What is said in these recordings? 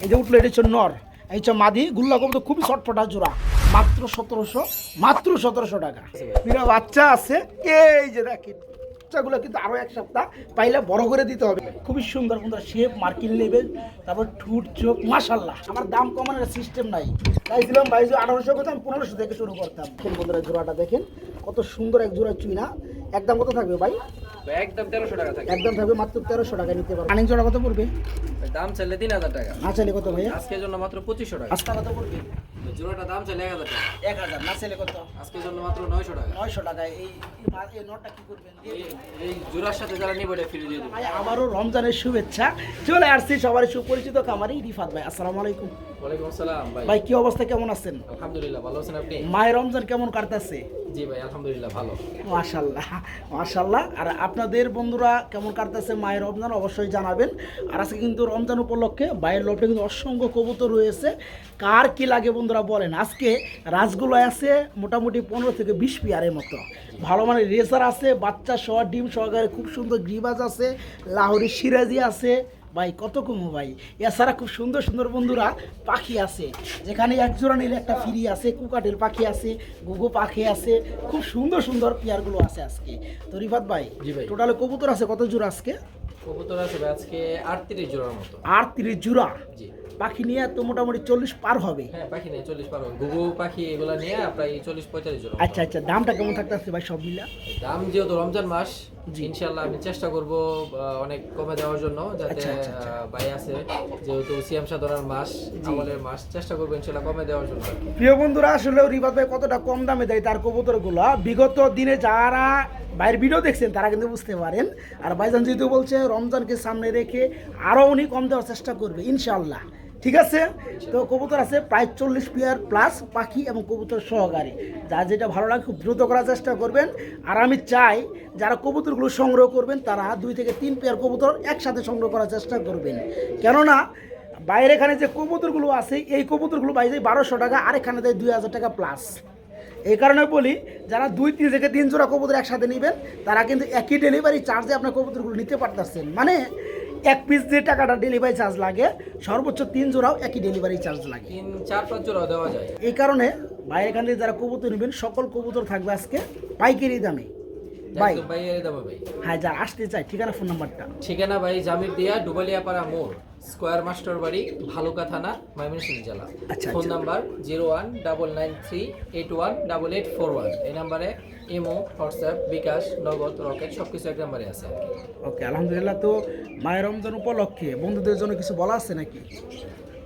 যে উঠল এটা হচ্ছে নর, এই হচ্ছে মাদি, গুল্লা কবুতর খুবই ছটফটা জোড়া। মাত্র সতেরোশো মাত্র সতেরোশো টাকা। বিরা বাচ্চা আছে, এই যে দেখেন, বাচ্চাগুলো কিন্তু আরও এক সপ্তাহ পাইলে বড় করে দিতে হবে। খুবই সুন্দর সুন্দর শেপ মার্কিন লেভেল তারপর ঠুট, চোখ মাশাল্লাহ আমার দাম কমানোর সিস্টেম নাই। চাইছিলাম বাইশ আঠারোশো করতাম, পনেরোশো থেকে শুরু করতাম। বন্ধুরা জোড়াটা, দেখেন, কত সুন্দর এক জোড়া চুই না একদম কত থাকবে ভাই? একদম তেরোশো টাকা থাকে একদম থাকবে মাত্র তেরোশো টাকা নিতে পারবে। রানিং জোড়া কত পড়বে? দাম চাইলে তিন হাজার টাকা। না চাইলে কত ভাইয়া? আজকের জন্য মাত্র পঁচিশশো টাকা। আস্তা কত পড়বে? জোড়াটা দাম চাইলে এক হাজার টাকা। এক হাজার না চাইলে কত? আজকের জন্য মাত্র নয়শো টাকা। নয়শো টাকা এই এই মা- কি করবেন? এই- জোড়ার সাথে যারা নিবে এটা ফ্রি দিয়ে দেবো। ভাই আবারও রমজানের শুভেচ্ছা। চলে আসছি সবার সুপরিচিত খামারি রিফাত ভাই। আসসালামু আলাইকুম। ওয়ালাইকুম আসসালাম ভাই। ভাই কি অবস্থা? কেমন আছেন? আলহামদুলিল্লাহ ভালো আছেন আপনি? মায়ের রমজান কেমন কাটতেছে? জি ভাই আলহামদুলিল্লাহ ভালো। মাশাল্লাহ মাশাল্লাহ আর আপনাদের বন্ধুরা কেমন কাটতেছে মায়ের রমজান অবশ্যই জানাবেন। আর আজকে কিন্তু রমজান উপলক্ষে বাইরের লোটে কিন্তু অসংখ্য কবুতর রয়েছে। কার কি লাগে বন্ধুরা বলেন। আজকে রাজগুলো আছে মোটামুটি পনেরো থেকে বিশ পিয়ারের মতো। ভালো মানে রেজার আছে, বাচ্চা সহ, ডিম সহকারে খুব সুন্দর গ্রিবাজ আছে লাহোরি সিরাজি আছে ভাই কত কমো ভাই? এছাড়া খুব সুন্দর সুন্দর বন্ধুরা পাখি আছে। যেখানে এক জোড়া নিলে একটা ফিরি আছে কুকাটের পাখি আছে গুগু পাখি আছে খুব সুন্দর সুন্দর পেয়ারগুলো আছে আজকে। তো রিফাত ভাই জি ভাই। টোটালে কবুতর আছে কত জোড়া আজকে? কবুতর আছে ভাই আজকে আটত্রিশ জোড়ার মতো। আর তিরিশ জোড়া? জি। পাখি নিয়ে তো মোটামুটি চল্লিশ পার হবে। হ্যাঁ পাখি নেই চল্লিশ পার হবে। ঘুঘু পাখি এগুলা নিয়ে প্রায় চল্লিশ পঁয়তাল্লিশ জোড়া আচ্ছা আচ্ছা দামটা কেমন থাকতেছে ভাই সব মিলা? দাম যেহেতু রমজান মাস। ইনশাল্লাহ আমি চেষ্টা করব অনেক কমে দেওয়ার জন্য যাতে আচ্ছা, আচ্ছা, আচ্ছা। ভাই আছে যেহেতু সিয়াম সাধনার মাস আমলের মাস চেষ্টা করব ইনশাল্লাহ কমে দেওয়ার জন্য। প্রিয় বন্ধুরা আসলে রিফাত ভাই কতটা কম দামে দেয় তার কবুতরগুলো? বিগত দিনে যারা বাইরের ভিডিও দেখছেন তারা কিন্তু বুঝতে পারেন। আর ভাইজান যেহেতু বলছে রমজানকে সামনে রেখে আরও উনি কম দেওয়ার চেষ্টা করবে ইনশাল্লাহ ঠিক আছে? তো কবুতর আছে প্রায় চল্লিশ পেয়ার প্লাস পাখি এবং কবুতর সহকারে। যা যেটা ভালো লাগে খুব দ্রুত করার চেষ্টা করবেন। আর আমি চাই যারা কবুতরগুলো সংগ্রহ করবেন, তারা দুই থেকে তিন পেয়ার কবুতর একসাথে সংগ্রহ করার চেষ্টা করবেন। কেননা, বাইরে এখানে যে কবুতরগুলো আছে, এই কবুতরগুলো বাইরে বারোশো টাকা, আর এখানে দেয় দুই হাজার টাকা প্লাস এই কারণে বলি, যারা দুই তিন থেকে তিন জোড়া কবুতর একসাথে নেবেন, তারা কিন্তু একই ডেলিভারি চার্জে আপনার কবুতরগুলো নিতে পারতেছেন। মানে এক পিস যে টাকাটা ডেলিভারি চার্জ লাগে। সর্বোচ্চ তিন জোড়াও একই ডেলিভারি চার্জ লাগে। তিন চার পাঁচ জোড়াও দেওয়া যায়। এই কারণে বাইরে এখান থেকে যারা কবুতর নেবেন সকল কবুতর থাকবে আজকে পাইকারি দামে। ভাই। ভাই ভাই হ্যাঁ আসতে চায় ঠিকানা ফোন নাম্বারটা ঠিকানা ভাই জামির দিয়া ডুবালিয়াপাড়া মোড় স্কোয়ার মাস্টার বাড়ি ভালুকা থানা ময়মনসিংহ জেলা। Phone. Number zero one double nine three eight one double eight four one এই নাম্বারে ইমো হোয়াটসঅ্যাপ বিকাশ নগদ রকেট সব কিছু এক নাম্বারে আছে কি। ওকে আলহামদুলিল্লাহ তো মায়ের রমজান উপলক্ষে বন্ধুদের জন্য কিছু বলা আছে নাকি?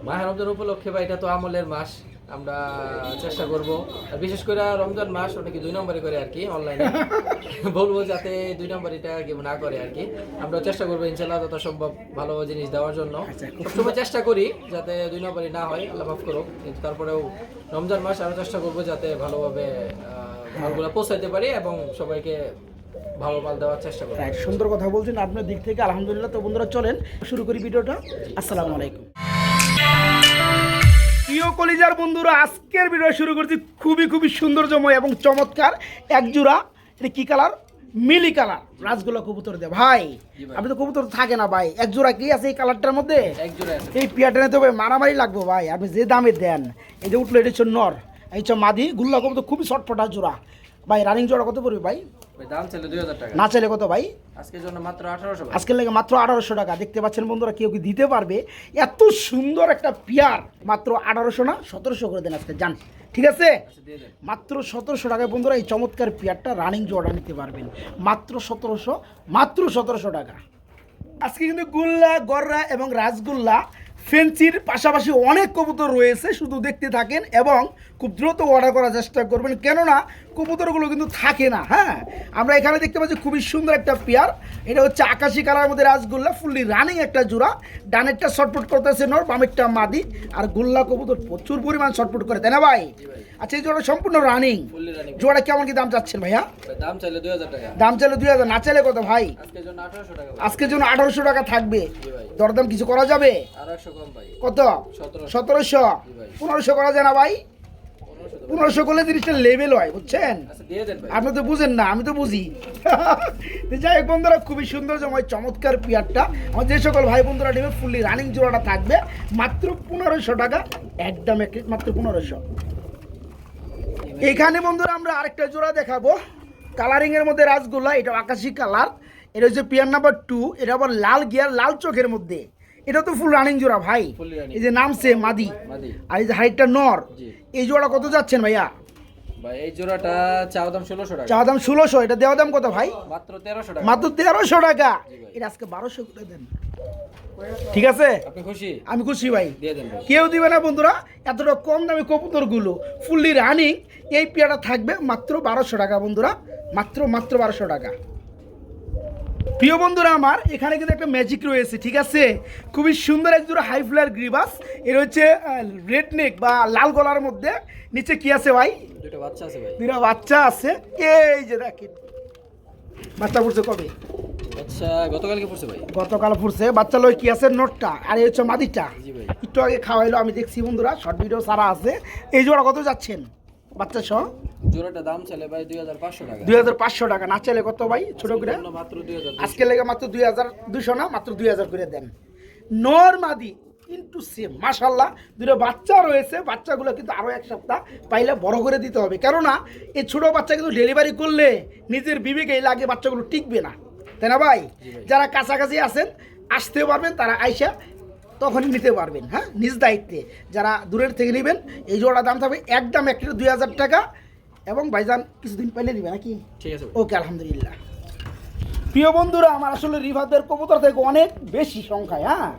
মাহের রমজান উপলক্ষে ভাই এটা তো আমলের মাস আমরা চেষ্টা করব। আর বিশেষ করে রমজান মাস অনেকে দুই নম্বরে করে আর কি অনলাইনে বলব যাতে দুই নম্বর এটা কেউ না করে আর কি। আমরা চেষ্টা করব ইনশাল্লাহ যত সম্ভব ভালো জিনিস দেওয়ার জন্য। আচ্ছা, সবসময় চেষ্টা করি যাতে দুই নম্বরই না হয় আল্লাহ মাফ করুক। কিন্তু তারপরেও রমজান মাস আরও চেষ্টা করব যাতে ভালোভাবে মালগুলো পৌঁছাইতে পারি এবং সবাইকে ভালো মাল দেওয়ার চেষ্টা করব। রাইট সুন্দর কথা বলছেন আপনার দিক থেকে। আলহামদুলিল্লাহ তো বন্ধুরা চলেন শুরু করি ভিডিওটা। আসসালামু আলাইকুম। প্রিয় কলিজার বন্ধুরা আজকের ভিডিও শুরু করছি খুবই খুবই সৌন্দর্যময় এবং চমৎকার এক জোড়া এটা কি কালার? মিলি কালার। রাজগোলা কবুতর দে ভাই আপনি তো কবুতর থাকে না ভাই। এক জোড়া কি আছে এই কালারটার মধ্যে? এক জোড়া এই পিয়াটা নিতে হবে মারামারি লাগবে ভাই। আপনি যে দামে দেন এই যে উঠল এটা হচ্ছে নর। এই হচ্ছে মাদি গুল্লা কবুতর খুবই ছটফটা জোড়া। ভাই রানিং জোড়া কত পড়বে ভাই? দাম ছিল দুই হাজার টাকা। না চাইলে কত ভাই? আজকের জন্য মাত্র আঠারোশো আজকের লেগে মাত্র আঠারোশো টাকা। দেখতে পাচ্ছেন বন্ধুরা কেউ কি দিতে পারবে? এত সুন্দর একটা পিয়ার মাত্র আঠারোশো না সতেরোশো করে দেন আজকে যান ঠিক আছে? মাত্র সতেরোশো টাকায় বন্ধুরা এই চমৎকার পিয়ারটা রানিং জোড়া নিতে পারবেন। মাত্র সতেরোশো মাত্র সতেরোশো টাকা। আজকে কিন্তু গুল্লা গররা এবং রাসগুল্লা ফেন্সির পাশাপাশি অনেক কবুতর রয়েছে, শুধু দেখতে থাকেন এবং খুব দ্রুত অর্ডার করার চেষ্টা করবেন। কেননা কবুতরগুলো কিন্তু থাকে না হ্যাঁ? আমরা এখানে দেখতে পাচ্ছি খুবই সুন্দর একটা পেয়ার। এটা হচ্ছে আকাশি কালার মধ্যে রাসগুল্লা ফুললি রানিং একটা জোড়া। ডানেরটা শর্টপুট করতেছে নর বামেরটা মাদি আর গুল্লা কবুতর প্রচুর পরিমাণ শর্টপুট করে তাই না ভাই? আচ্ছা এই জোড়া সম্পূর্ণ রানিং। জোড়া কেমন কি দাম চাচ্ছেন ভাইয়া? দাম চাইলে দুই হাজার টাকা। দাম চাইলে দুই হাজার না চাইলে কত ভাই? আজকের জন্য আঠারোশো টাকা থাকবে। দরদাম কিছু করা যাবে? কত? সতেরোশো। পনেরোশো করা যায় না ভাই? পনেরোশো করলে জিনিসটা লেভেল হয় বুঝছেন? আচ্ছা আপনি তো বুঝেন না আমি তো বুঝি। যাই হোক বন্ধুরা খুবই সুন্দর জময় চমৎকার পিয়ারটা আমার যে সকল ভাই বন্ধুরা নেবে ফুললি রানিং জোড়াটা থাকবে মাত্র পনেরোশো টাকা একদম এক মাত্র পনেরোশো। এখানে বন্ধুরা আমরা আরেকটা জোড়া দেখাবো। কালারিং এর মধ্যে রাসগোল্লা এটা আকাশি কালার এটা হচ্ছে পিয়ার নাম্বার টু এটা আবার লাল গিয়ার লাল চোখের মধ্যে। এটা তো ফুল রানিং জোড়া ভাই। এই যে নামছে মাদি। আর এই যে হাইটটা নর। এই জোড়া কত যাচ্ছেন ভাইয়া? ভাই এই জোড়াটা চাওয়া দাম ষোলোশো টাকা। চা দাম ষোলোশো এটা দেওয়া দাম কত ভাই? মাত্র তেরোশো টাকা। মাত্র তেরোশো টাকা। এটা আজকে বারোশো করে দেন। ঠিক আছে? আমি খুশি ভাই। ভাই। কেউ দিবে না বন্ধুরা এতটা কম দামে কবুতরগুলো ফুললি রানিং এই পেয়ারা থাকবে মাত্র বারোশো টাকা বন্ধুরা। মাত্র মাত্র বারোশো টাকা। প্রিয় বন্ধুরা আমার এখানে কিন্তু একটা ম্যাজিক রয়েছে ঠিক আছে? খুবই সুন্দর এক জোড়া হাই ফ্লার গ্রিবাস এর হচ্ছে রেড নেক বা লাল গলার মধ্যে নিচে কি আছে ভাই? দুটো বাচ্চা আছে ভাই। দুটা বাচ্চা আছে। এই যে দেখেন বাচ্চা পড়ছে কবে? গতকালকে পড়ছে ভাই। গতকাল বাচ্চা লই কি আছে? নোটটা। আর এই হচ্ছে মাদিটা। একটু আগে খাওয়াইলো আমি দেখছি বন্ধুরা শর্ট ভিডিও সারা আছে। এই জোড়া কত যাচ্ছেন? বাচ্চা সহ? জোড়াটা দাম চলে ভাই দুই হাজার পাঁচশো টাকা। দুই হাজার পাঁচশো টাকা। না চাইলে কত ভাই? ছোট করে? মাত্র দুই হাজার আজকে লেগে মাত্র দুই হাজার দুশো না? মাত্র দুই হাজার করে দেন। নর মাদি কিন্তু সেম মাশাল্লাহ দুটো বাচ্চা রয়েছে বাচ্চাগুলো কিন্তু আরও এক সপ্তাহ পাইলে বড় করে দিতে হবে। কেননা এই ছোট বাচ্চা কিন্তু ডেলিভারি করলে নিজের বিবেকেই লাগে বাচ্চাগুলো টিকবে না। তাই না ভাই? যারা কাছাকাছি আছেন আসতে পারবেন তারা আইসা তখনই নিতে পারবেন হ্যাঁ? নিজ দায়িত্বে। যারা দূরের থেকে নেবেন এই জোড়া দাম থাকবে একদম কিলো দুই হাজার টাকা এবং ভাইজান কিছুদিন পাইলে দিবে নাকি? ঠিক আছে। ওকে আলহামদুলিল্লাহ। প্রিয় বন্ধুরা আমার আসলে রিভারদের কবুতর থেকে অনেক বেশি সংখ্যায় হ্যাঁ?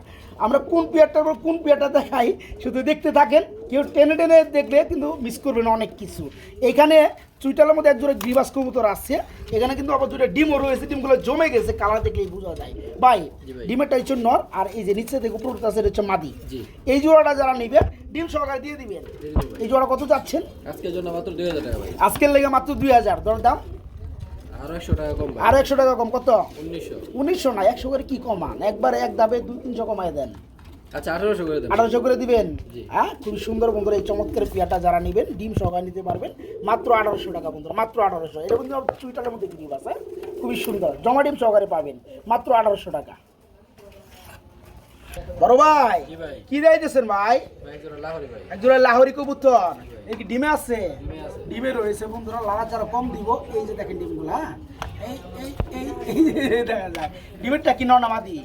আমরা কোন পেয়ারটার পর কোন পেয়ারটা দেখাই শুধু দেখতে থাকেন। কেউ টেনে টেনে দেখলে কিন্তু মিস করবেন অনেক কিছু। এখানে চুইটালের মধ্যে একজোড়া গ্রিবাস কবুতর আসছে এখানে কিন্তু আবার দুটো ডিমও রয়েছে ডিমগুলো জমে গেছে কালার দেখলেই বোঝা যায়। ভাই। ডিমেরটা হচ্ছে নর আর এই যে নিচে থেকে উপর আছে হচ্ছে মাদি। এই জোড়াটা যারা নিবে ডিম সহকারে দিয়ে দিবেন। এই জোড়া কত যাচ্ছেন আজকের জন্য মাত্র দুই হাজার টাকা আজকের লেগে মাত্র দুই হাজার। দর দাম? আরও একশো টাকা কম কত? উনিশশো। না একশো করে কি কমান? একবারে এক দাবে দুই তিনশো কমায় দেন। আচ্ছা আঠারোশো করে আঠারোশো করে দিবেন। হ্যাঁ খুবই সুন্দর বন্ধুরা এই চমৎকার পিয়াটা যারা নেবেন ডিম সহকারে নিতে পারবেন। মাত্র আঠারোশো টাকা বন্ধুরা মাত্র আঠারোশো। এটা কিন্তু চুইটার মধ্যে ডিম আছে? খুবই সুন্দর জমা ডিম সহকারে পাবেন মাত্র আঠারোশো টাকা। বড় ভাই কি দিয়েছেন ভাই? একজোড়া লাহোরি কবুতর। এই কি ডিমে আছে? ডিমে রয়েছে বন্ধুরা লাড়া চারা কম দিব এই যে দেখেন ডিমগুলো হ্যাঁ? ডিমেরটা কি না মাদি?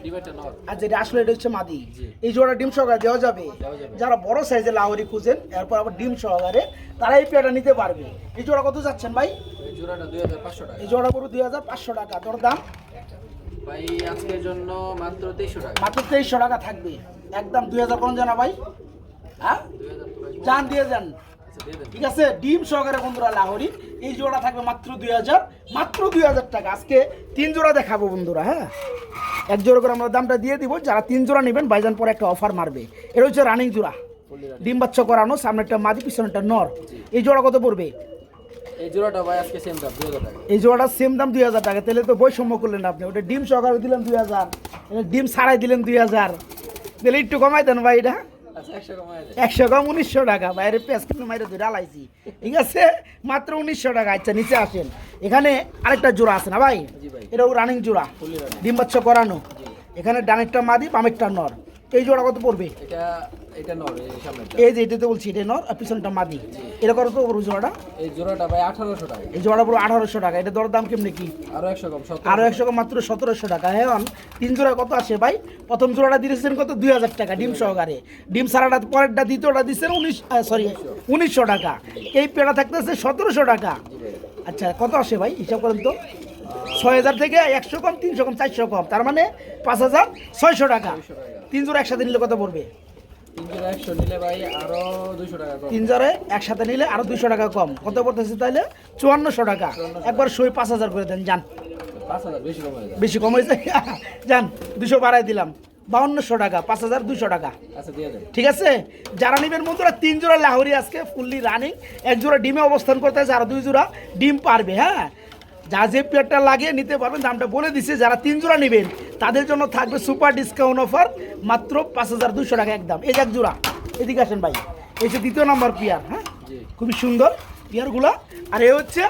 আর যেটা আসলে এটা হচ্ছে মাদি। এই জোড়া ডিম সহকারে দেওয়া যাবে। যারা বড় সাইজের লাহরি খুঁজেন এরপর আবার ডিম সহকারে তারা এই পেয়ারটা নিতে পারবে। এই জোড়া কত যাচ্ছেন ভাই? এই জোড়া পুরো দুই হাজার পাঁচশো টাকা। তোর দাম ভাই আজকের জন্য মাত্র তেইশশো টাকা। মাত্র তেইশশো টাকা থাকবে। একদম দুই হাজার কোন জানা ভাই? হ্যাঁ? হাজার দিয়ে যান। আচ্ছা ঠিক আছে? ডিম সহকারে বন্ধুরা লাহোরি। এই জোড়া থাকবে মাত্র দুই হাজার। মাত্র দুই হাজার টাকা। আজকে তিন জোড়া দেখাবো বন্ধুরা হ্যাঁ? এক জোড়া করে আমরা দামটা দিয়ে দিব। যারা তিন জোড়া নেবেন বাইজান পরে একটা অফার মারবে। এটা হচ্ছে রানিং জোড়া। ডিম বাচ্চা করানো সামনে একটা মাদি পিছনে একটা নর এই জোড়া কত পড়বে? এই জোড়াটা ভাই আজকে সেম দাম দুই হাজার টাকা। এই জোড়াটা সেম দাম দুই হাজার টাকা। তাহলে তো বৈষম্য করলেন আপনি। ওটা ডিম সহকারে দিলেন দুই হাজার। এটা ডিম ছাড়াই দিলেন দুই হাজার। তাহলে একটু কমাই দেন ভাই এটা। আচ্ছা একশো কম উনিশশো টাকা। বাইরে পেঁয়াজ কিন্তু মাইরে ধরে আলাইছি। ঠিক আছে? মাত্র উনিশশো টাকা। আচ্ছা নিচে আসেন। এখানে আরেকটা জোড়া আছে না ভাই? এটাও রানিং জোড়া। ডিম বাচ্চা করানো। এখানে ডানেরটা মাদি বামেরটা নর। এই জোড়া কত পড়বে? এটা এটা নর এই যে এটাতে বলছি এটা নর আর পিছনটা মাদি। এটা কত পড়বে জোড়াটা? এই জোড়াটা ভাই আঠারোশো টাকা। এই জোড়া পুরো আঠারোশো টাকা। এটা দর দাম কেমনি কি? আরও একশো কম সত্তর আরও একশো মাত্র সতেরোশো টাকা। হ্যাঁ তিন জোড়া কত আসে ভাই? প্রথম জোড়াটা দিয়েছেন কত? দুই হাজার টাকা ডিম সহকারে। ডিম সারাটা পরেরটা দ্বিতীয়টা দিচ্ছেন উনিশ সরি উনিশশো। টাকা। এই পেড়া থাকতেছে সতেরোশো টাকা। আচ্ছা কত আসে ভাই? হিসাব করেন তো। ছয় হাজার থেকে একশো কম তিনশো কম চারশো কম। তার মানে পাঁচ হাজার ছয়শো টাকা। তিন জোড়া একসাথে নিলে কত পড়বে? তিন জোড়া একসাথে নিলে আরও দুইশো টাকা কম। কত পড়তেছে তাহলে? চুয়ান্নশো টাকা। একবার সই পাঁচ হাজার করে দেন যান। বেশি কম হয়েছে? যান দুশো বাড়াই দিলাম। বাউন্নশো টাকা পাঁচ হাজার দুশো টাকা। আচ্ছা ঠিক আছে? যারা নেবেন বন্ধুরা তিন জোড়া লাহরি আজকে ফুললি রানিং। এক জোড়া ডিমে অবস্থান করতে আছে আর দুই জোড়া ডিম পারবে হ্যাঁ? যা যে পেয়ারটা লাগে নিতে পারবেন দামটা বলে দিছে যারা তিন জোড়া নেবেন তাদের জন্য থাকবে সুপার ডিসকাউন্ট অফার মাত্র পাঁচ হাজার দুশো টাকা একদম। এই এক জোড়া এদিকে আসেন ভাই। এই যে দ্বিতীয় নম্বর পেয়ার হ্যাঁ? খুবই সুন্দর পিয়ারগুলা। আর এ হচ্ছে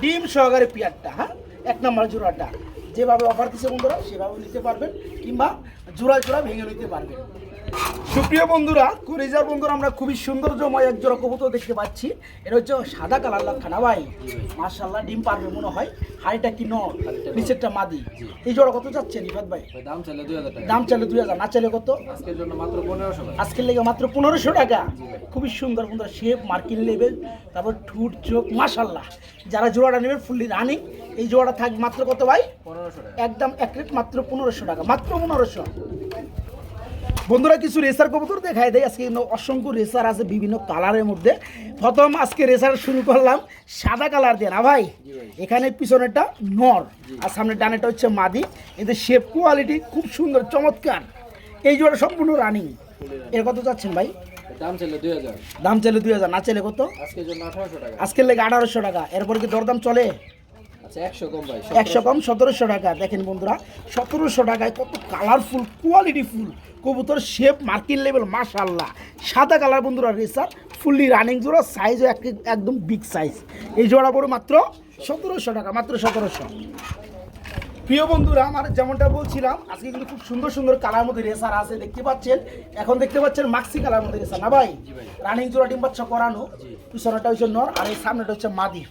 ডিম সহকারে পিয়ারটা হ্যাঁ? এক নম্বর জোড়াটা। যেভাবে অফার দিচ্ছে বন্ধুরা সেভাবে নিতে পারবেন কিংবা জোড়া জোড়া ভেঙে নিতে পারবেন। সুপ্রিয় বন্ধুরা কুরিজার বন্ধুরা আমরা খুবই সৌন্দর্যময় এক জোড়া কবুতর দেখতে পাচ্ছি। এটা হচ্ছে সাদা কালার লাখানা ভাই। মার্শাল্লাহ ডিম পারবে মনে হয়। হাড়িটা কি নর? নিচেরটা মাদি। এই জোড়া কত যাচ্ছে রিফাত ভাই? দাম চাইলে দুই হাজার দাম চাইলে দুই হাজার না চাইলে কত? আজকের জন্য মাত্র পনেরোশো আজকের লেগে মাত্র পনেরোশো টাকা। খুবই সুন্দর সুন্দর শেপ মার্কিন লেভেল তারপর ঠুট চোখ মাশাল্লাহ যারা জোড়াটা নেবেন ফুললি রানিং এই জোড়াটা থাকবে মাত্র কত ভাই? পনেরোশো একদম এক রেট মাত্র পনেরোশো টাকা মাত্র পনেরোশো। বন্ধুরা কিছু রেসার কবুতর দেখাই দেয় আজকে কিন্তু অসংখ্য রেসার আছে বিভিন্ন কালারের মধ্যে। প্রথম আজকে রেসার শুরু করলাম সাদা কালার দিয়ে না ভাই? এখানে পিছনেরটা নর আর সামনের ডানেটা হচ্ছে মাদি। এদের শেপ কোয়ালিটি খুব সুন্দর চমৎকার। এই জোড়া সম্পূর্ণ রানিং এর কত চাচ্ছেন ভাই? দাম চাইলে দুই হাজার। দাম চাইলে দুই হাজার না চাইলে কত? আজকের লেগে আঠারোশো টাকা। এরপরে কি দরদাম চলে? একশো কম ভাই একশো কম সতেরোশো টাকা। দেখেন বন্ধুরা সতেরোশো টাকায় কত কালারফুল কোয়ালিটি ফুল। কবুতর শেপ মার্কিন লেভেল মাশাল্লাহ সাদা কালার বন্ধুরা রেসার ফুললি রানিং জোড়া সাইজও একদম বিগ সাইজ এই জোড়া পড়ে মাত্র সতেরোশো টাকা মাত্র সতেরোশো। প্রিয় বন্ধুরা আমার যেমনটা বলছিলাম আজকে কিন্তু খুব সুন্দর সুন্দর কালার মধ্যে রেসার আছে দেখতে পাচ্ছেন? এখন দেখতে পাচ্ছেন মাক্সি কালার মধ্যে রেসার। না ভাই? রানিং জোড়া ডিম বাচ্চা করানো পিছনেটা হচ্ছে নর আর এই সামনেটা হচ্ছে মাদি।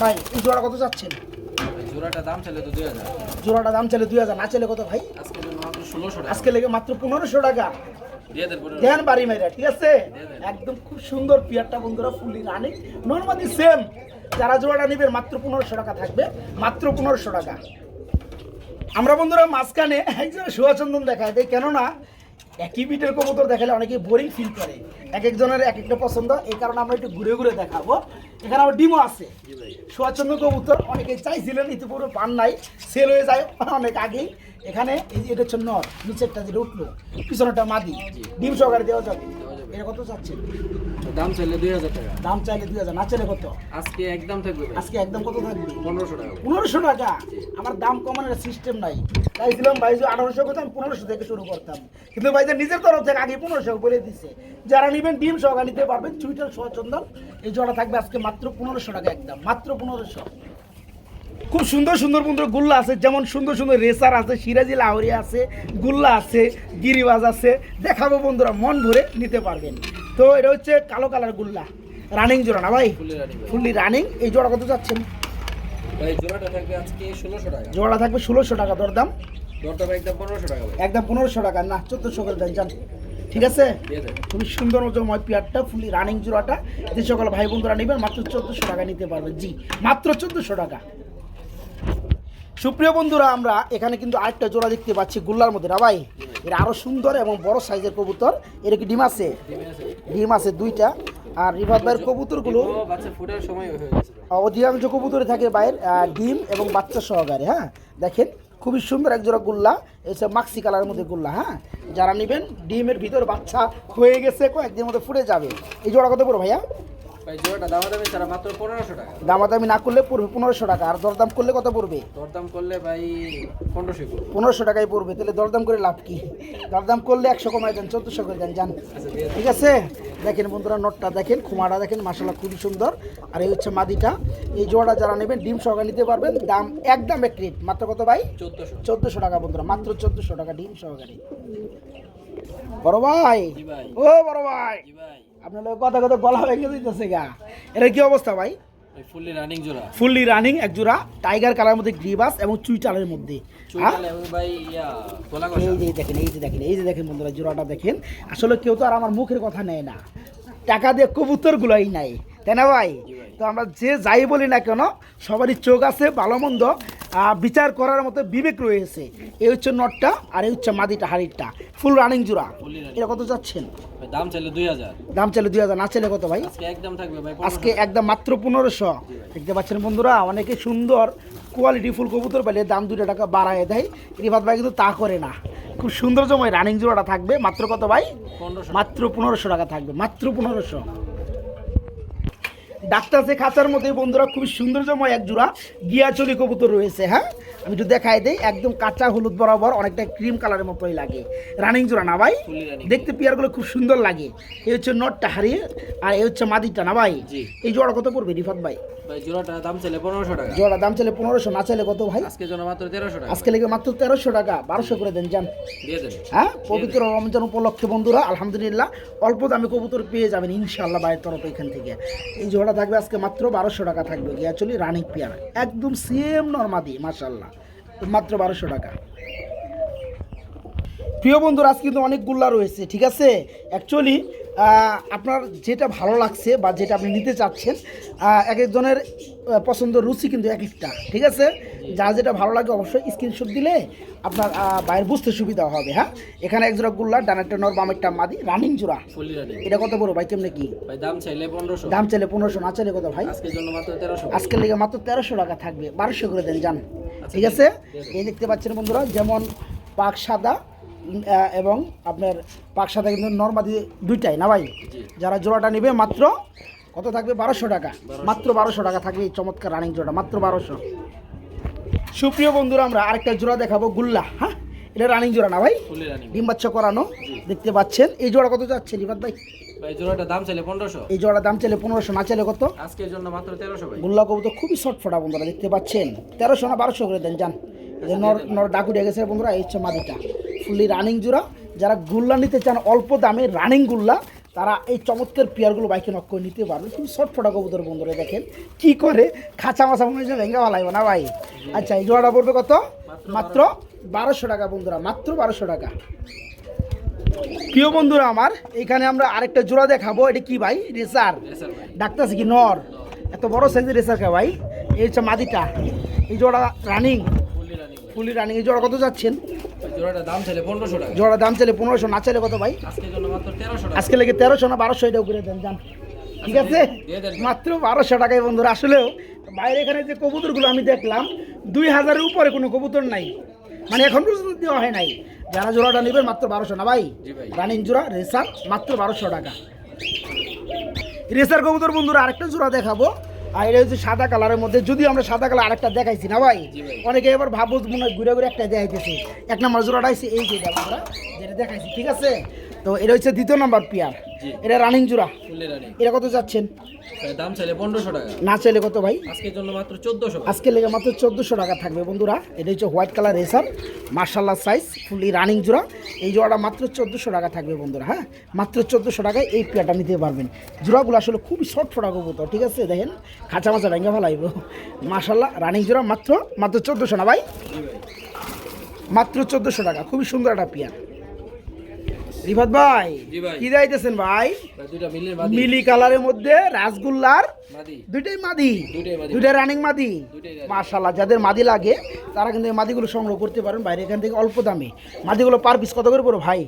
ভাই এই জোড়া কত চাচ্ছেন? জোড়াটা দাম চাইলে তো দুই হাজার। জোড়াটা দাম চলে দুই হাজার না চলে কত ভাই? আজকে লেগে মাত্র পনেরোশো টাকা। দেন বাড়ি মেয়েরা ঠিক আছে? একদম খুব সুন্দর পিয়ারটা বন্ধুরা ফুললি রানিং নর্মালি সেম। যারা জোড়াটা নেবেন মাত্র পনেরোশো টাকা থাকবে মাত্র পনেরোশো টাকা। আমরা বন্ধুরা মাঝখানে একজন সুয়াচন্দন দেখায় দেয় কেননা একই বিটের কবুতর দেখালে অনেকে বোরিং ফিল করে। এক একজনের এক একটা পছন্দ এই কারণে আমরা একটু ঘুরে ঘুরে দেখাবো। এখানে আমার ডিমও আছে। সুভাষচন্দ্র কবুতর অনেকে চাইছিলেন ইতিপূর্বে পান নাই সেল হয়ে যায় অনেক আগেই। এখানে এই যে এটা হচ্ছে নর নিচেরটা যেটা উঠল পিছনেরটা মাদি। ডিম সহকারে দেওয়া যাবে। এটা কত চাচ্ছেন? দাম চাইলে দুই হাজার টাকা। দাম চাইলে দুই হাজার না চাইলে কত? আজকে একদম থাকবে আজকে একদম কত থাকবে? পনেরোশো টাকা। পনেরোশো টাকা? আমার দাম কমানোর সিস্টেম নাই। চাইছিলাম ভাই যে আঠারোশো পনেরোশো থেকে শুরু করতাম। কিন্তু ভাই যে নিজের তরফ থেকে আগে পনেরোশো বলে দিচ্ছে যারা নেবেন ডিম সহকারে নিতে পারবেন চুইটার চন্দন এই জোড়া থাকবে আজকে মাত্র পনেরোশো টাকা একদম মাত্র পনেরোশো। খুব সুন্দর সুন্দর সুন্দর গুল্লা আছে যেমন সুন্দর সুন্দর রেসার আছে সিরাজি লাহরি আছে গুল্লা আছে গিরিবাজ আছে। দেখাবো বন্ধুরা মন ভরে নিতে পারবেন। তো এটা হচ্ছে কালো কালার গুল্লা রানিং জোড়া না ভাই? ফুলে ফুললি রানিং এই জোড়া কত যাচ্ছেন জোড়া থাকবে ষোলোশো টাকা। দরদাম? একদম পনেরোশো টাকা না চোদ্দোশো করে দেন যান ঠিক আছে? খুবই সুন্দর মজময় পিয়ারটা ফুলি রানিং জোড়াটা। যে সকল ভাই বন্ধুরা নেবেন মাত্র চোদ্দোশো টাকা নিতে পারবেন। জি মাত্র চোদ্দোশো টাকা। সুপ্রিয় বন্ধুরা আমরা এখানে কিন্তু আরেকটা জোড়া দেখতে পাচ্ছি গুল্লার মধ্যে। না ভাই? এটা আরও সুন্দর এবং বড় সাইজের কবুতর। এর কি ডিম আছে? ডিম আছে। দুইটা। আর রিভার ভাইয়ের কবুতরগুলো অধিকাংশ কবুতরে থাকে বাইরের ডিম এবং বাচ্চা সহকারে হ্যাঁ? দেখেন খুবই সুন্দর এক জোড়া গুল্লা। এসব মাক্সি কালারের মধ্যে গুল্লা হ্যাঁ? যারা নেবেন ডিমের ভিতর বাচ্চা হয়ে গেছে কয়েকদিনের মধ্যে ফুটে যাবে। এই জোড়া কত পড়ো ভাইয়া? দামাদামি না করলে পড়বে পনেরোশো টাকা আর দরদাম করলে কত পড়বে? দরদাম করলে ভাই পনেরোশো টাকায় পড়বে তাহলে দরদাম করে লাভ কি? দরদাম করলে একশো দেন চোদ্দোশো করে দেন যান। আচ্ছা। ঠিক আছে? দেখেন বন্ধুরা নোটটা দেখেন খুমাটা দেখেন মাসাল্লাহ খুবই সুন্দর। আর এই হচ্ছে মাদিটা। এই জোড়া যারা নেবেন ডিম সহকারে নিতে পারবেন। দাম একদম এক রেট। মাত্র কত ভাই? চোদ্দোশো। চোদ্দোশো টাকা বন্ধুরা মাত্র চোদ্দোশো টাকা ডিম সহকারে। বড় ভাই? ও বড় ভাই। ভাই। আপনার লোক কথা কথা গলা ভেঙে দিতেছে গা। এটা কি অবস্থা ভাই? ফুললি রানিং জোড়া। ফুললি রানিং এক জোড়া টাইগার কালার মধ্যে গ্রিবাস এবং চুইটালের মধ্যে। এই যে দেখেন এই যে দেখেন এই যে দেখেন বন্ধুরা জোড়াটা দেখেন। আসলে কেউ তো আর আমার মুখের কথা নেয় না। টাকা দিয়ে কবুতর গুলোই নাই। তাই না ভাই। তো আমরা যে যাই বলি না কেন সবারই চোখ আছে ভালো মন্দ বিচার করার মতো বিবেক রয়েছে। এই হচ্ছে নটটা আর এই হচ্ছে মাদিটা হাড়িটা ফুল রানিং জোড়া। এটা কত যাচ্ছেন দাম চাইলে দুই হাজার। দাম চলে দুই হাজার না চলে কত ভাই? আজকে একদম থাকবে ভাই আজকে একদম মাত্র পনেরোশো। দেখতে পাচ্ছেন বন্ধুরা অনেকে সুন্দর কোয়ালিটি ফুল কবুতর পেলে দাম দুটো টাকা বাড়ায় দেয়। রিফাত ভাই কিন্তু তা করে না। খুব সুন্দর সময় রানিং জোড়াটা থাকবে। মাত্র কত ভাই? মাত্র পনেরোশো টাকা থাকবে মাত্র পনেরোশো। ডাক্তার সে খাঁচার মধ্যে বন্ধুরা খুবই সৌন্দর্যময় এক জোড়া গিয়াচলি কবুতর রয়েছে হ্যাঁ? আমি একটু দেখাই দেই একদম কাঁচা হলুদ বরাবর অনেকটা ক্রিম কালারের মতোই লাগে। রানিং জোড়া না ভাই। দেখতে পেয়ারগুলো খুব সুন্দর লাগে। এই হচ্ছে নটটা হারিয়ে আর এই হচ্ছে মাদিটা না ভাই? এই জোড়া কত পড়বে রিফাত ভাই? ভাই জোড়াটা দাম চলে পনেরোশো টাকা। জোড়া দাম চলে পনেরোশো না চলে কত ভাই? আজকের জন্য মাত্র তেরোশো টাকা। আজকে লেগে মাত্র তেরোশো টাকা বারোশো করে দেন যান। হ্যাঁ? পবিত্র রমজান উপলক্ষে বন্ধুরা আলহামদুলিল্লাহ অল্প দামে কবুতর পেয়ে যাবেন ইনশাআল্লাহ বাইরের তরফ এখান থেকে। এই জোড়া থাকবে আজকে মাত্র বারোশো টাকা থাকবে অ্যাকচুয়ালি রানিক পেয়ার একদম সেম নর্মাদি মাশাল্লাহ মাত্র বারোশো টাকা। প্রিয় বন্ধুরা আজ কিন্তু অনেক গুল্লা রয়েছে, ঠিক আছে? অ্যাকচুয়ালি আপনার যেটা ভালো লাগছে বা যেটা আপনি নিতে চাচ্ছেন এক একজনের পছন্দ রুচি কিন্তু এক একটা, ঠিক আছে? যা যেটা ভালো লাগে অবশ্যই স্ক্রিনশট দিলে আপনার বাইরে বুঝতে সুবিধা হবে হ্যাঁ? এখানে এক জোড়া গুল্লা ডানারটা নর বামেরটা মাদি রানিং জোড়া। এটা কত বড় ভাই কেমনে কি? দাম চাইলে পনেরোশো। দাম চাইলে পনেরোশো না চাইলে কত ভাই? আজকের জন্য মাত্র তেরোশো। আজকের লেগে মাত্র তেরোশো টাকা থাকবে। বারোশো করে দেন যান। ঠিক আছে? এই দেখতে পাচ্ছেন বন্ধুরা যেমন পাক সাদা এবং আপনার পাক সাদা কিন্তু নর্মাদি দুইটাই না ভাই? যারা জোড়াটা নেবে মাত্র কত থাকবে? বারোশো টাকা। মাত্র বারোশো টাকা থাকবে এই চমৎকার রানিং জোড়া মাত্র বারোশো। সুপ্রিয় বন্ধুরা আমরা আরেকটা জোড়া দেখাবো গুল্লা। হ্যাঁ? এটা রানিং জোড়া না ভাই? ডিম বাচ্চা করানো দেখতে পাচ্ছেন। এই জোড়া কত যাচ্ছে রিবাদ ভাই? ভাই জোড়াটা দাম চাইলে পনেরোশো। এই জোড়া দাম চাইলে পনেরোশো না চাইলে কত? আজকের জন্য মাত্র তেরোশো ভাই। গুল্লা কবুতর খুবই শর্ট ফোটা বন্ধুরা দেখতে পাচ্ছেন। তেরোশো না বারোশো করে দেন যান। নর নর গেছে বন্ধুরা এই হচ্ছে মাদিটা। ফুললি রানিং জোড়া। যারা গুল্লা নিতে চান অল্প দামে রানিং গুল্লা। তারা এই চমৎকার পেয়ারগুলো বাইকে নক করে নিতে পারবে। খুবই শর্ট ফোটা কবুতর বন্ধুরা দেখেন কি করে? খাঁচা মাছা মনে হচ্ছে ভেঙে ভালাইব না ভাই? আচ্ছা এই জোড়াটা পড়বে কত? মাত্র বারোশো টাকা বন্ধুরা মাত্র বারোশো টাকা। প্রিয় বন্ধুরা আমার এখানে আমরা আরেকটা জোড়া দেখাবো। এটা কি ভাই? রেসার। ডাক্তার কি? নর। এত বড় সাইজের রেসার কে ভাই। এই হচ্ছে মাদিটা। এই জোড়া রানিং ফুলি রানিং এই জোড়া কত যাচ্ছেন? জোড়াটা দাম চাইলে পনেরোশো টাকা। জোড়া দাম চাইলে পনেরোশো না চাইলে কত ভাই? আজকে লেগে তেরোশো না বারোশো এটাও করে দেন যান। ঠিক আছে? মাত্র বারোশো টাকায় বন্ধুরা আসলেও বাইরে এখানে যে কবুতরগুলো আমি দেখলাম দুই হাজারের উপরে কোনো কবুতর নাই। মানে এখন পর্যন্ত দেওয়া হয় নাই। যারা জোড়াটা নেবেন মাত্র বারোশো না ভাই? রানিং জোড়া রেসার মাত্র বারোশো টাকা। রেসার কবুতর বন্ধুরা আরেকটা জোড়া দেখাবো। আর এটা হচ্ছে সাদা কালারের মধ্যে যদি আমরা সাদা কালার আরেকটা দেখাইছি না ভাই? অনেকে এবার ভাবো মনে হয় ঘুরে ঘুরে একটা দেখাইতেছি। এক নম্বর জোড়াটা হচ্ছে এই যে আমরা যেটা দেখাইছি ঠিক আছে? তো এটা হচ্ছে দ্বিতীয় নাম্বার পিয়ার। এটা রানিং জোড়া। এটা কত যাচ্ছেন? দাম চাইলে পনেরোশো টাকা। না চাইলে কত ভাই? আজকের জন্য মাত্র চোদ্দোশো আজকে লেগে মাত্র চোদ্দোশো টাকা থাকবে বন্ধুরা। এটা হচ্ছে হোয়াইট কালার রেসার মার্শাল্লাহ সাইজ ফুলি রানিং জোড়া। এই জোড়াটা মাত্র চোদ্দোশো টাকা থাকবে বন্ধুরা হ্যাঁ? মাত্র চোদ্দোশো টাকায় এই পেয়ারটা নিতে পারবেন। জোড়াগুলো আসলে খুবই শর্ট ফোটা কবুতর ঠিক আছে? দেখেন খাঁচা মাছা ভেঙে ফেলাইব। মার্শাল্লাহ রানিং জোড়া মাত্র মাত্র চোদ্দোশো না ভাই? ভাই। মাত্র চোদ্দোশো টাকা খুবই সুন্দর একটা পেয়ার। রিফাত ভাই কি যাইতেছেন ভাই? মিলি কালারের মধ্যে রাসগোল্লার দুইটাই মাদি। দুইটাই রানিং মাদি। মার্শাল্লাহ যাদের মাদি লাগে তারা কিন্তু এই মাদিগুলো সংগ্রহ করতে পারেন। বাইরে এখান থেকে অল্প দামে। মাদিগুলো পার পিস কত করে পড়ো ভাই?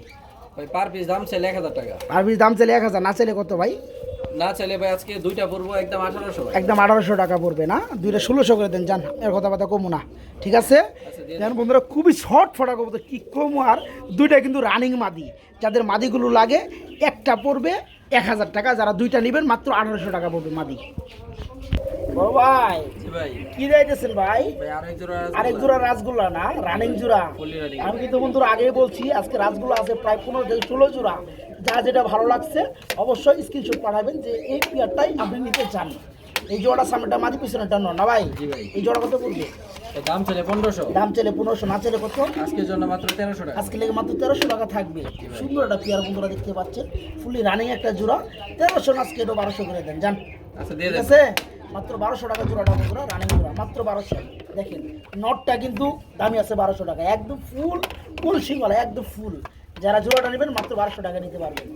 ভাই পার পিস দাম চাইলে এক হাজার টাকা। পার পিস দাম চাইলে এক হাজার না চাইলে কত ভাই? না চাইলে ভাই আজকে দুইটা পড়ব একদম আঠারোশো একদম আঠারোশো টাকা পড়বে না? দুইটা ষোলোশো করে দেন যান এর কথা বার্তা কমু না। ঠিক আছে? আচ্ছা, যেন বন্ধুরা খুবই শর্ট ফটা কবুতর কি কমু আর? দুইটা কিন্তু রানিং মাদি। যাদের মাদিগুলো লাগে একটা পড়বে এক হাজার টাকা। যারা দুইটা নেবেন মাত্র আঠারোশো টাকা পড়বে মাদি। ভাই কি যাইতেছেন ভাই? আরেক জোড়া আরেক জোড়া রাসগোল্লা না? রানিং জোড়া। আমি কিন্তু বন্ধুরা আগেই বলছি আজকে রাসগুলো আছে প্রায় পনেরো থেকে ষোলো জোড়া। যা যেটা ভালো লাগছে অবশ্যই স্ক্রিনশট পাঠাবেন যে এই পেয়ারটাই আপনি নিতে চান। এই জোড়া সামনেটা মাঝি পিছনেটা না ভাই? এই জোড়া কত পড়বে? দাম চাইলে পনেরোশো। দাম চাইলে পনেরোশো না চাইলে কত? আজকের জন্য মাত্র তেরোশো টাকা। আজকে লেগে মাত্র তেরোশো টাকা থাকবে। সুন্দর একটা পেয়ার বন্ধুরা দেখতে পাচ্ছেন। ফুলি রানিং একটা জোড়া। তেরোশো না আজকে এটা বারোশো করে দেন যান। আচ্ছা দিয়ে আছে? মাত্র বারোশো টাকা জোড়াটা বন্ধুরা রানিং জোড়া। মাত্র বারোশো। দেখেন নটটা কিন্তু দামি আছে বারোশো টাকা। একদম ফুল ফুল সিঙ্গলা একদম ফুল যারা জোড়াটা নেবেন মাত্র বারোশো টাকা নিতে পারবেন।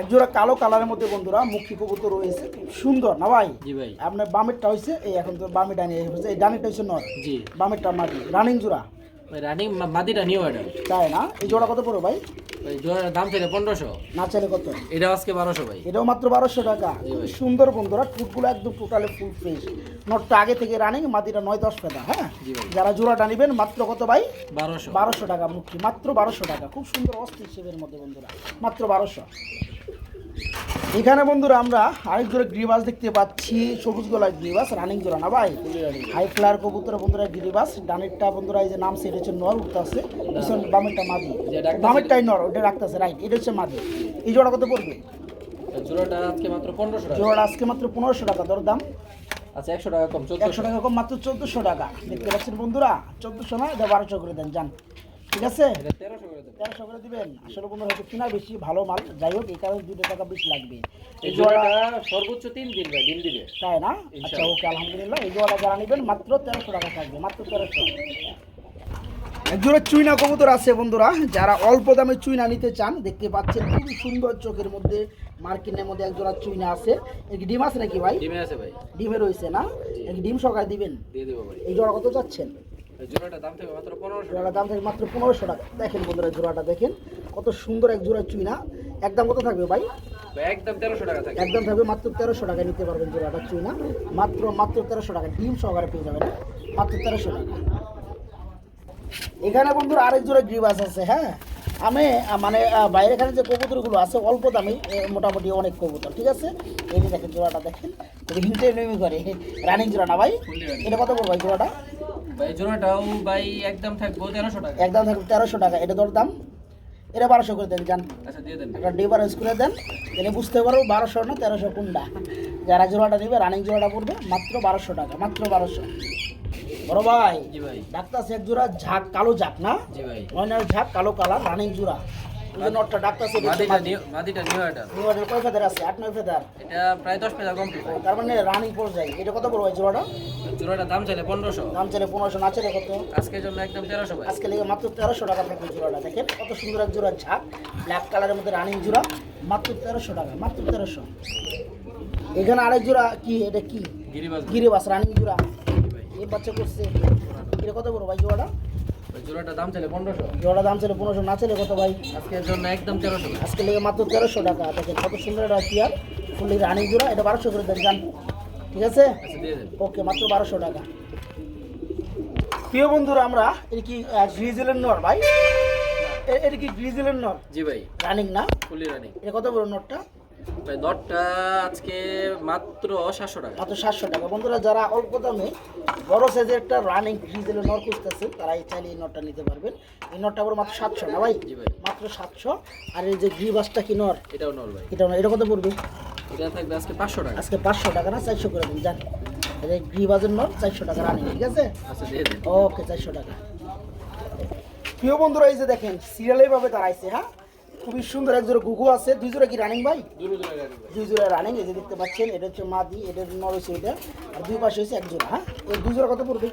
এক জোড়া কালো কালারের মধ্যে বন্ধুরা মুখী কবুতর রয়েছে সুন্দর না ভাই? জি ভাই। আপনার বামেরটা হয়েছে এই এখন তো বামে ডানি হয়েছে এই ডানিটা হয়েছে নয় জি। বামেরটা মাটি রানিং জোড়া। রানিং মাদিটা নিউ এটা তাই না? এই জোড়া কত পড়ো ভাই? ভাই জোড়ার দাম চাইলে পনেরোশো। না চাইলে কত? এটা আজকে বারোশো ভাই। এটাও মাত্র বারোশো টাকা। খুব সুন্দর বন্ধুরা টুটগুলো একদম টোটালে ফুল ফ্রেশ নটটা আগে থেকে রানিং মাটিটা নয় দশ পেদা হ্যাঁ? যারা জোড়াটা নেবেন মাত্র কত ভাই? বারোশো। বারোশো টাকা মুক্তি মাত্র বারোশো টাকা। খুব সুন্দর অস্থির শেপের মধ্যে বন্ধুরা মাত্র বারোশো। এখানে বন্ধুরা আমরা আরেক জোড়া গিরিবাস দেখতে পাচ্ছি। সবুজ গলার গিরিবাস রানিং জোড়া না ভাই? হাই ফ্লার কবুতর বন্ধুরা গিরিবাস ডানেরটা বন্ধুরা এই যে নাম সেটা হচ্ছে নর উঠতে আছে পিছন বামেরটা মাদি। বামেরটাই নর ওটা রাখতেছে রাইট এটা হচ্ছে মাদি। এই জোড়া কত পড়বে? জোড়াটা আজকে মাত্র পনেরোশো টাকা। জোড়া আজকে মাত্র পনেরোশো টাকা দর দাম আচ্ছা একশো টাকা কম একশো টাকা কম মাত্র চোদ্দোশো টাকা। দেখতে পাচ্ছেন বন্ধুরা চোদ্দোশো না এটা বারোশো করে দেন যান। ঠিক আছে? তেরোশো করে দেবেন। আসলে বন্ধুরা হয়তো কিনা বেশি ভালো মাল। যাই হোক এই কারণে দুটো টাকা বেশি লাগবে। এই জোড়াটা সর্বোচ্চ তিন দিন ভাই ডিম দিবে। তাই না? আচ্ছা ওকে আলহামদুলিল্লাহ। এই জোড়াটা যারা নেবেন মাত্র তেরোশো টাকা থাকবে মাত্র তেরোশো। একজোড়া চুইনা কবুতর আছে বন্ধুরা। যারা অল্প দামে চুইনা নিতে চান দেখতে পাচ্ছেন খুবই সুন্দর চোখের মধ্যে মার্কিনের মধ্যে একজোড়া চুইনা আছে। এক ডিম আছে নাকি ভাই? ডিমে আছে ভাই। ডিমে রয়েছে না? এক ডিম সকালে দিবেন? দিয়ে দেবো ভাই। এই জোড়া কত চাচ্ছেন? এই দাম থাকবে মাত্র পনেরোশো টাকা। দেখেন বন্ধুরা জোড়াটা দেখেন কত সুন্দর এক জোড়া চুইনা। একদম কত থাকবে ভাই? ভাই একদম তেরোশো টাকা থাকবে। একদম থাকবে মাত্র তেরোশো টাকা নিতে পারবেন জোড়াটা চুইনা। মাত্র মাত্র তেরোশো টাকা। ডিম সহকারে পেয়ে যাবেন। মাত্র তেরোশো টাকা। এখানে বন্ধুরা আরেক জোড়া গ্রিবাস আছে হ্যাঁ? আমি মানে বাইরে এখানে যে কবুতরগুলো আছে অল্প দামে মোটামুটি অনেক কবুতর ঠিক আছে? এই যে দেখেন জোড়াটা দেখেন। হিন্টে নেমে করে রানিং জোড়া না ভাই? এটা কত বলব ভাই জোড়াটা? ভাই জোড়াটাও ভাই একদম থাকব তেরোশো টাকা। একদম থাকবে তেরোশো টাকা। এটা দর দাম? এটা বারোশো করে দেন জান আচ্ছা দিয়ে দেন একটা করে দেন। তাহলে বুঝতে পারব বারোশো না তেরোশো কোনটা? যারা জোড়াটা নেবে রানিং জোড়াটা পড়বে মাত্র বারোশো টাকা মাত্র বারোশো। বড় ভাই জি ভাই। ডাক্তার এক জোড়া ঝাঁক কালো ঝাঁক না? জি ভাই। ঝাঁক কালো কালার রানিং জোড়া। নটটা ডাক্তার মাদিটা নিউ মাদিটা নিউ এটা। কয় ফেদার আছে? আট নয় ফেদার? এটা প্রায় দশ পেজা কমপ্লিট তার মানে রানিং পর্যায়ে। এটা কত পড়বে জোড়াটা? জোড়াটা দাম চাইলে পনেরোশো। দাম না কত? আজকের জন্য একদম তেরোশো ভাই। আজকে লেগে মাত্র তেরোশো টাকা থাকবে জোড়াটা। দেখেন কত সুন্দর এক জোড়া ঝাঁক। ব্ল্যাক কালারের মধ্যে রানিং জোড়া। মাত্র তেরোশো টাকা মাত্র তেরোশো। এখানে আরেক জোড়া কি? এটা কি? গিরিবাজ গিরিবাস রানিং জোড়া। এই বাচ্চা করছে। এটা কত বড় ভাই জোড়াটা? জোড়াটা দাম চাইলে পনেরোশো। জোড়া দাম ছিল পনেরোশো না ছিল কত ভাই? আজকের জন্য একদম তেরোশো। আজকে লেগে মাত্র তেরোশো টাকা। দেখেন কত সুন্দর একটা চেয়ার ফুলি রানিং জোড়া এটা বারোশো করে দেন যান ঠিক আছে? আচ্ছা ওকে মাত্র বারোশো টাকা। প্রিয় বন্ধুরা আমরা এটা কি গ্রিজেলের নর ভাই? এটা কি গ্রিজেলের নর? জি ভাই। রানিং না? ফুলি রানিং এটা কত বড় নটটা নটটা আজকে মাত্র সাতশো টাকা। মাত্র সাতশো টাকা। বন্ধুরা যারা অল্প দামে বড় সাইজের একটা রানিং গ্রিজেলের নর খুঁজতেছেন তারা এই চাইলে এই নটটা নিতে পারবেন। এই নটটা আবার মাত্র সাতশো না ভাই? জি ভাই। মাত্র সাতশো। আর এই যে গ্রিবাসটা কি নর? এটাও নর ভাই। এটা এটা কত পড়বে? এটা থাকবে আজকে পাঁচশো টাকা। আজকে পাঁচশো টাকা না? চারশো করে দিন যান। এই যে গ্রিবাজের নর চারশো টাকা রানিং ঠিক আছে? আচ্ছা দিয়ে দেন। ওকে চারশো টাকা। প্রিয় বন্ধুরা এই যে দেখেন সিরিয়ালে ভাবে দাঁড়াইছে হ্যাঁ? খুবই সুন্দর এক জোড়া গুগু আছে। দুই জোড়া কি রানিং ভাই? দুই জোড়া রানিং এই যে দেখতে পাচ্ছেন এটা হচ্ছে মাদি এটা নর হচ্ছে এটা আর দুই পাশে হচ্ছে এক জোড়া হ্যাঁ? ওই দুই জোড়া কত পড়বে?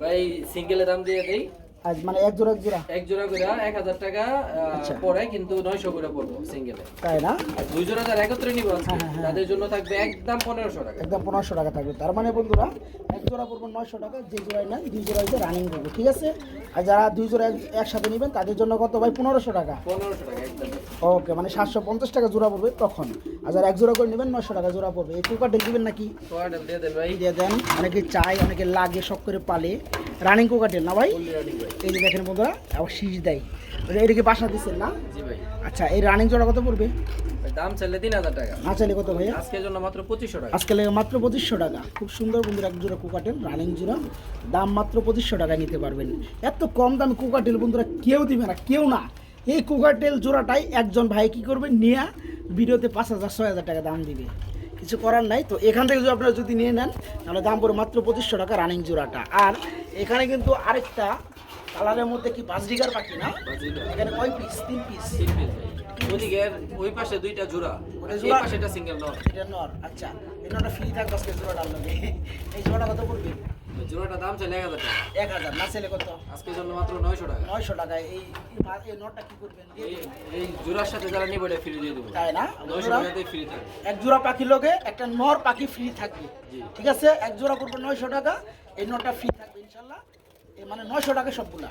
ভাই সিঙ্গেলের দাম দিয়ে দেই। আজ মানে এক জোড়া এক জোড়া? এক জোড়া করে এক হাজার টাকা আচ্ছা। পড়ে কিন্তু নয়শো করে পড়ব সিঙ্গেলে তাই না? দুই জোড়া যারা একত্রে নিবো হ্যাঁ, হ্যাঁ, হ্যাঁ। তাদের জন্য থাকবে একদম পনেরোশো টাকা। একদম পনেরোশো টাকা থাকবে। তার মানে বন্ধুরা এক জোড়া পড়ব নয়শো টাকা যে জোড়াই নেন দুই জোড়া হচ্ছে রানিং দেবো ঠিক আছে? আর যারা দুই জোড়া একসাথে নেবেন তাদের জন্য কত ভাই? পনেরোশো টাকা। পনেরোশো টাকা একদম। ওকে মানে সাতশো পঞ্চাশ টাকা জোড়া পড়বে তখন। আর যারা এক জোড়া করে নেবেন নয়শো টাকা জোড়া পড়বে। এই কুকার ডেল দিবেন নাকি? কোয়ার্টার দিয়ে দেন ভাই। দিয়ে দেন। অনেকে চায় অনেকে লাগে সব করে পালে। রানিং কোকাটেল না ভাই? এই যে দেখেন বন্ধুরা আবার শীষ দেয়। এটা- এটা বাসা দিচ্ছেন না? ভাই। আচ্ছা এই রানিং জোড়া কত পড়বে? দাম চাইলে তিন হাজার টাকা। না চাইলে কত ভাইয়া? আজকের জন্য মাত্র পঁচিশশো টাকা। আজকে লেগে মাত্র পঁচিশশো টাকা। খুব সুন্দর বন্ধুরা এক জোড়া কুকাটেল রানিং জোড়া। দাম মাত্র পঁচিশশো টাকায় নিতে পারবেন। এত কম দামে কুকাটেল বন্ধুরা কেউ দিবে না কেউ না। এই কুকাটেল জোড়াটাই একজন ভাই কি করবে নিয়ে ভিডিওতে পাঁচ হাজার ছয় হাজার টাকা দাম দিবে। কিছু করার নাই। তো এখান থেকে যদি আপনারা যদি নিয়ে নেন তাহলে দাম পড়ে মাত্র পঁচিশশো টাকা রানিং জোড়াটা। আর এখানে কিন্তু আরেকটা কালারের মধ্যে কি বাজরিগার পাখি না? এখানে কয় পিস তিন পিস তিন পিস। ওদিকে ওই পাশে দুইটা জোড়া। এই? পাশে এটা সিঙ্গেল এটা নর আচ্ছা। এটা ফ্রি থাকবে আজকে জোড়াটার লগে এই জোড়াটা কত পড়বে? জোড়াটা দাম চাইলে এক হাজার টাকা। এক হাজার না ছেলে কত? আজকের জন্য মাত্র নয়শো টাকা। নয়শো টাকায় এই এই নোটটা কি করবেন? এই। জোড়ার সাথে যারা নিবে এটা ফ্রি দিয়ে দেবো। তাই না? নয়শো টাকাতে ফ্রি থাকবে এক জোড়া পাখির লোকে একটা নর পাখি ফ্রি থাকবে। ঠিক আছে? এক জোড়া করবে নয়শো টাকা এই নোটটা ফ্রি থাকবে ইনশাল্লাহ। এ মানে নয়শো টাকা সবগুলা।